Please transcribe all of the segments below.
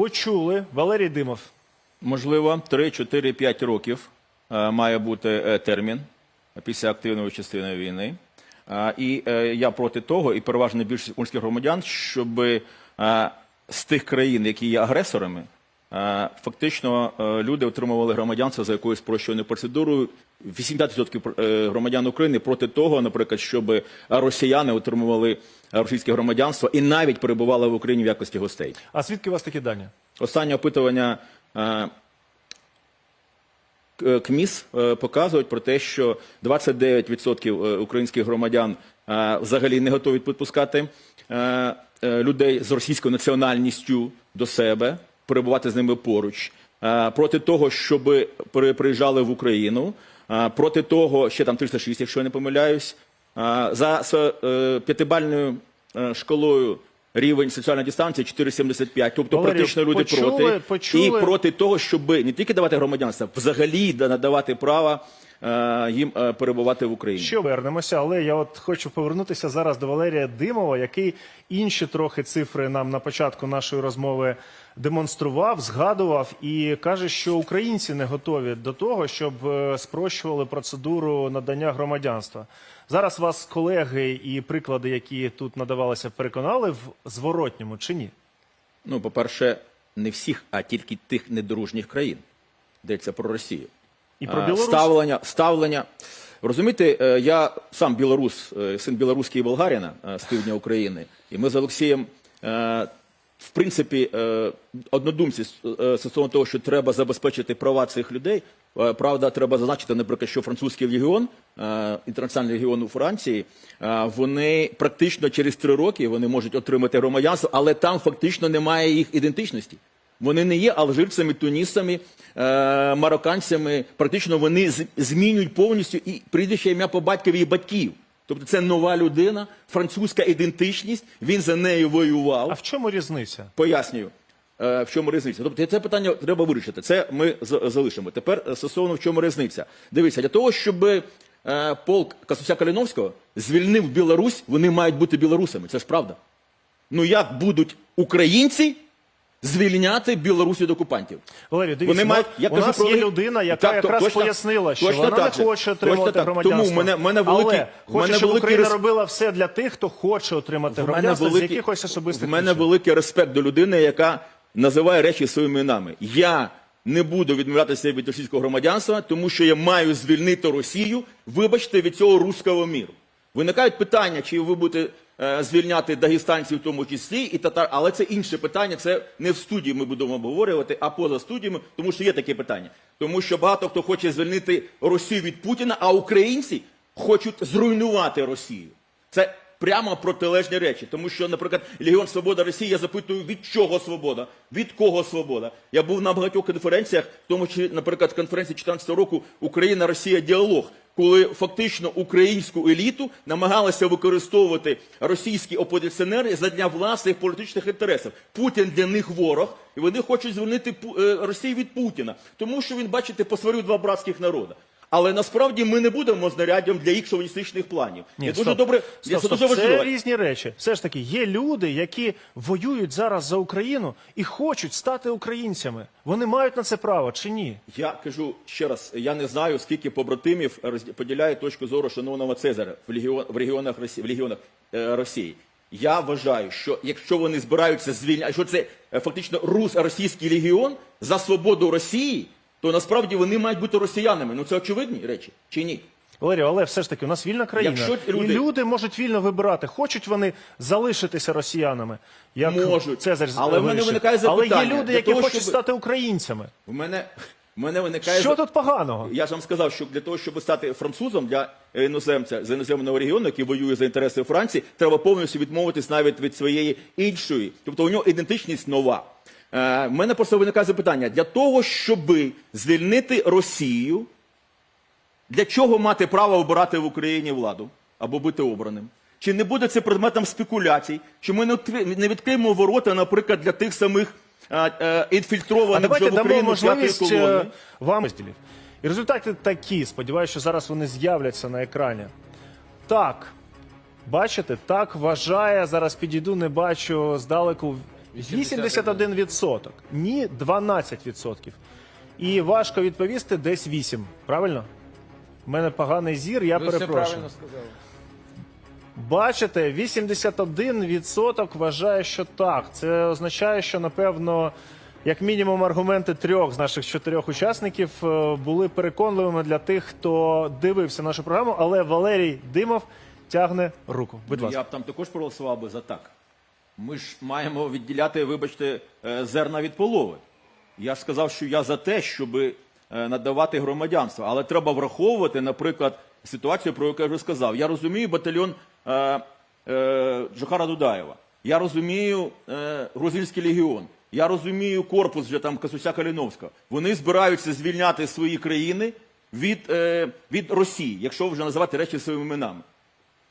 Почули. Валерій Димов. Можливо, 3, 4, 5 років е, має бути е, термін після активної частини війни. Е, І я проти того, і переважно більшість українських громадян, щоб з тих країн, які є агресорами, фактично е, люди отримували громадянство за якоюсь спрощеною процедурою. 80% е, громадян України проти того, наприклад, щоб росіяни отримували російське громадянство і навіть перебували в Україні в якості гостей. А звідки у вас такі дані? Останнє опитування е, КМІС е, показують про те, що 29% е, українських громадян е, взагалі не готові підпускати е, е, людей з російською національністю до себе, перебувати з ними поруч. Е, Проти того, щоб при- приїжджали в Україну, Е, проти того, ще там 306, якщо я не помиляюсь, Е, за п'ятибальною шкалою рівень соціальної дистанції 4,75. Тобто Валерію, практично люди почули, проти. почули. І проти того, щоб не тільки давати громадянство, взагалі надавати право їм е, перебувати в Україні. Ще вернемося, але я от хочу повернутися зараз до Валерія Димова, який інші трохи цифри нам на початку нашої розмови демонстрував, згадував і каже, що українці не готові до того, щоб е, спрощували процедуру надання громадянства. Зараз вас колеги і приклади, які тут надавалися, переконали в зворотньому чи ні? Ну, по-перше, не всіх, а тільки тих недружніх країн. Йдеться про Росію. І про А, Білорусь? Ставлення, ставлення. Розумієте, е, я сам білорус, е, син білоруський болгарина е, з півдня України, і ми з Олексієм, е, в принципі, е, однодумці е, стосовно того, що треба забезпечити права цих людей. Е, Правда, треба зазначити, наприклад, що французький легіон, е, інтернаціональний легіон у Франції, е, вони практично через три роки вони можуть отримати громадянство, але там фактично немає їх ідентичності. Вони не є алжирцями, тунісами, е, марокканцями. Практично вони змінюють повністю і прізвище ім'я по батькові і батьків. Тобто це нова людина, французька ідентичність. Він за нею воював. А в чому різниця? Пояснюю, е, в чому різниця. Тобто це питання треба вирішити. Це ми залишимо. Тепер е, стосовно в чому різниця. Дивіться, для того, щоб полк Касуся Каліновського звільнив Білорусь, вони мають бути білорусами. Це ж правда. Ну як будуть українці звільняти Білорусь від окупантів? Валерій, дивіться, Вони ну, мають, я у кажу нас про є людина, яка Так, якраз точно- пояснила, що точно вона так не же. хоче Точно отримати так. громадянство. Тому в мене- в мене великий- Але в хоче, мене щоб великий Україна рес- робила все для тих, хто хоче отримати В мене громадянство з великий- якихось особистих в мене причин. великий респект до людини, яка називає речі своїми іменами. Я не буду відмовлятися від російського громадянства, тому що я маю звільнити Росію, вибачте, від цього руського міру. Виникають питання, чи ви будете звільняти дагестанців в тому числі і татар, але це інше питання. Це не в студії ми будемо обговорювати, а поза студіями, тому що є таке питання. Тому що багато хто хоче звільнити Росію від Путіна, а українці хочуть зруйнувати Росію. Це прямо протилежні речі. Тому що, наприклад, Легіон Свобода Росії, я запитую, від чого свобода? Від кого свобода? Я був на багатьох конференціях, в тому числі, наприклад, конференції 14 року Україна, Росія, діалог. Коли фактично українську еліту намагалися використовувати російські опозиціонери задля власних політичних інтересів. Путін для них ворог, і вони хочуть звільнити е, Росію від Путіна, тому що він, бачите, посварив два братських народи. Але насправді ми не будемо знаряддям для їх шовіністичних планів. Ні, я дуже добре, Стоп, я стоп. дуже важливо. Це різні речі. Все ж таки, є люди, які воюють зараз за Україну і хочуть стати українцями. Вони мають на це право чи ні? Я кажу ще раз, я не знаю, скільки побратимів поділяє точку зору шановного Цезаря в, легіон, в регіонах Росії, в легіонах е, Росії. Я вважаю, що якщо вони збираються звільняти, якщо це е, фактично рус російський легіон за свободу Росії, то насправді вони мають бути росіянами. Ну це очевидні речі чи ні? Валерію, але все ж таки, у нас вільна країна. Якщо люди- І люди можуть вільно вибирати, хочуть вони залишитися росіянами. Як Можуть. Цезарь Але в мене вирішив. виникає Але є люди, для які того, хочуть щоб- стати українцями. В мене, в мене виникає Що за- тут поганого? Я ж вам сказав, що для того, щоб стати французом для іноземця з іноземного регіону, який воює за інтереси Франції, треба повністю відмовитись навіть від своєї іншої. Тобто у нього ідентичність нова. Е, в мене просто виникає запитання: для того, щоб звільнити Росію, для чого мати право обирати в Україні владу або бути обраним? Чи не буде це предметом спекуляцій? Чи ми не відкриємо ворота, наприклад, для тих самих е, е, інфільтрованих вже в Україну п'ятої можливість е, вам розділів. І результати такі. Сподіваюся, що зараз вони з'являться на екрані. Так, бачите, так вважає. Зараз підійду, не бачу здалеку 81%. Ні, 12%. І важко відповісти десь 8. Правильно? У мене поганий зір, я Ви все перепрошую. правильно сказали. Бачите, 81% вважає, що так. Це означає, що напевно, як мінімум, аргументи трьох з наших чотирьох учасників е, були переконливими для тих, хто дивився нашу програму. Але Валерій Димов тягне руку. Будь ласка. Я б там також проголосував би за так. Ми ж маємо відділяти, вибачте, е, зерна від полови. Я ж сказав, що я за те, щоб е, надавати громадянство. Але треба враховувати, наприклад, ситуацію, про яку я вже сказав. Я розумію батальйон е, е, Джохара Дудаєва. Я розумію е, Грузинський легіон. Я розумію корпус вже там Касуся Каліновського. Вони збираються звільняти свої країни від, е, від Росії, якщо вже називати речі своїми іменами.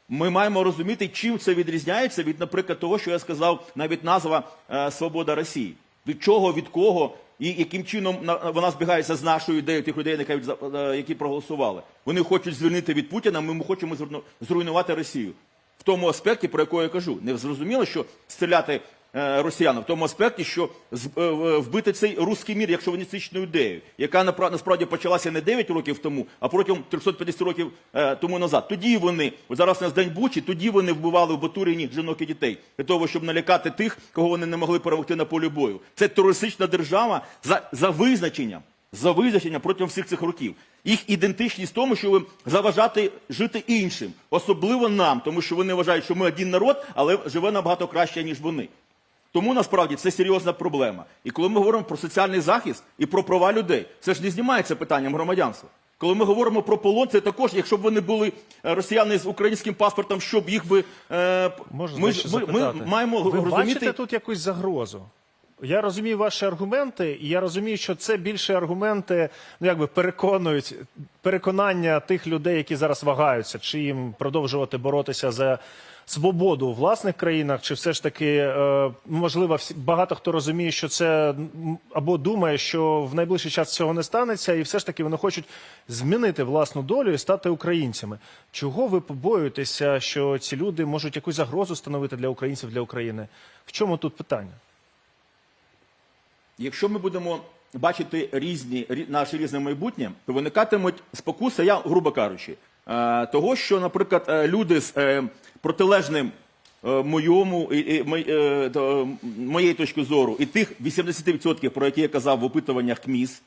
Ми маємо розуміти, чим це відрізняється від, наприклад, того, що я сказав, навіть назва е, Свобода Росії. Від чого, від кого і яким чином на- вона збігається з нашою ідеєю тих людей, е, які проголосували. Вони хочуть звільнити від Путіна, ми хочемо зруйну- зруйнувати Росію. В тому аспекті, про який я кажу, не зрозуміло, що стріляти е, росіянам, в тому аспекті, що е, е, вбити цей руський мір як шовіністичну ідею, яка насправді почалася не 9 років тому, а протягом 350 років е, тому назад. Тоді вони, зараз у нас день Бучі, тоді вони вбивали в Батуріні жінок і дітей для того, щоб налякати тих, кого вони не могли перемогти на полі бою. Це терористична держава за, за визначенням. За визначенням протягом всіх цих років. Їх ідентичність в тому, щоб заважати жити іншим, особливо нам, тому що вони вважають, що ми один народ, але живе набагато краще, ніж вони. Тому насправді це серйозна проблема. І коли ми говоримо про соціальний захист і про права людей, це ж не знімається питанням громадянства. Коли ми говоримо про полон, це також, якщо б вони були е, росіяни з українським паспортом, щоб їх би е, Можна ми, ж- ми, ми запитати? маємо Ви розуміти. бачите тут якусь загрозу? Я розумію ваші аргументи, і я розумію, що це більше аргументи, ну якби переконують переконання тих людей, які зараз вагаються, чи їм продовжувати боротися за свободу у власних країнах, чи все ж таки е, можливо багато хто розуміє, що це або думає, що в найближчий час цього не станеться, і все ж таки вони хочуть змінити власну долю і стати українцями. Чого ви побоюєтеся, що ці люди можуть якусь загрозу становити для українців для України? В чому тут питання? Якщо ми будемо бачити різні рі- наше різне майбутнє, то виникатимуть спокуси, я грубо кажучи, того, що, наприклад, е, люди з е, протилежним е, моєму е, моєї точки зору, і тих 80%, про які я казав в опитуваннях КМІС,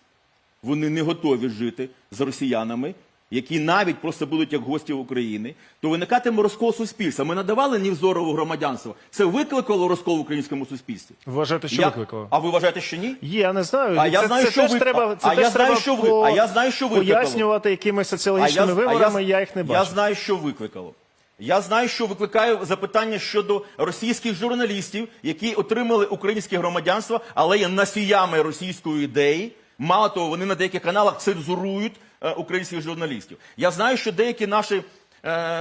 вони не готові жити з росіянами, які навіть просто будуть як гості України, то виникатиме розкол суспільства. Ми надавали Нівзорову громадянство. Це викликало розкол в українському суспільстві. Вважаєте, що Я- викликало? А ви вважаєте, що ні? Є, я не знаю. А я це, знаю, це що теж ви- треба, це а я знаю, треба що ви- по- а я знаю, що викликало. пояснювати якимись соціологічними виборами. Я, їх не бачу. Я знаю, що викликало. Я знаю, що викликає запитання щодо російських журналістів, які отримали українське громадянство, але є носіями російської ідеї. Мало того, вони на деяких каналах цензурують українських журналістів. Я знаю, що деякі наші, е,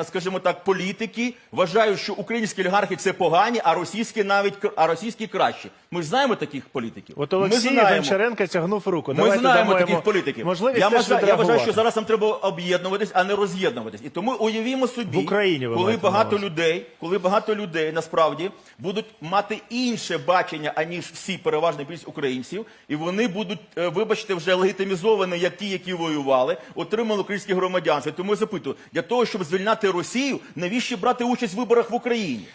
скажімо так, політики вважають, що українські олігархи це погані, а російські навіть а російські кращі. Ми ж знаємо таких політиків. От Олексій. Гончаренко тягнув руку. Ми Давайте знаємо таких політиків. Можливість я, вважаю, я вважаю, що зараз нам треба об'єднуватись, а не роз'єднуватись. І тому уявімо собі, В Україні ви коли багато людей, коли багато людей насправді будуть мати інше бачення, аніж всі переважна більшість українців, і вони будуть, е, вибачте, вже легітимізовані, як ті, які воювали, отримали українське громадянство. Тому я запитую, для того, щоб звільняти Росію, навіщо брати участь в виборах в Україні?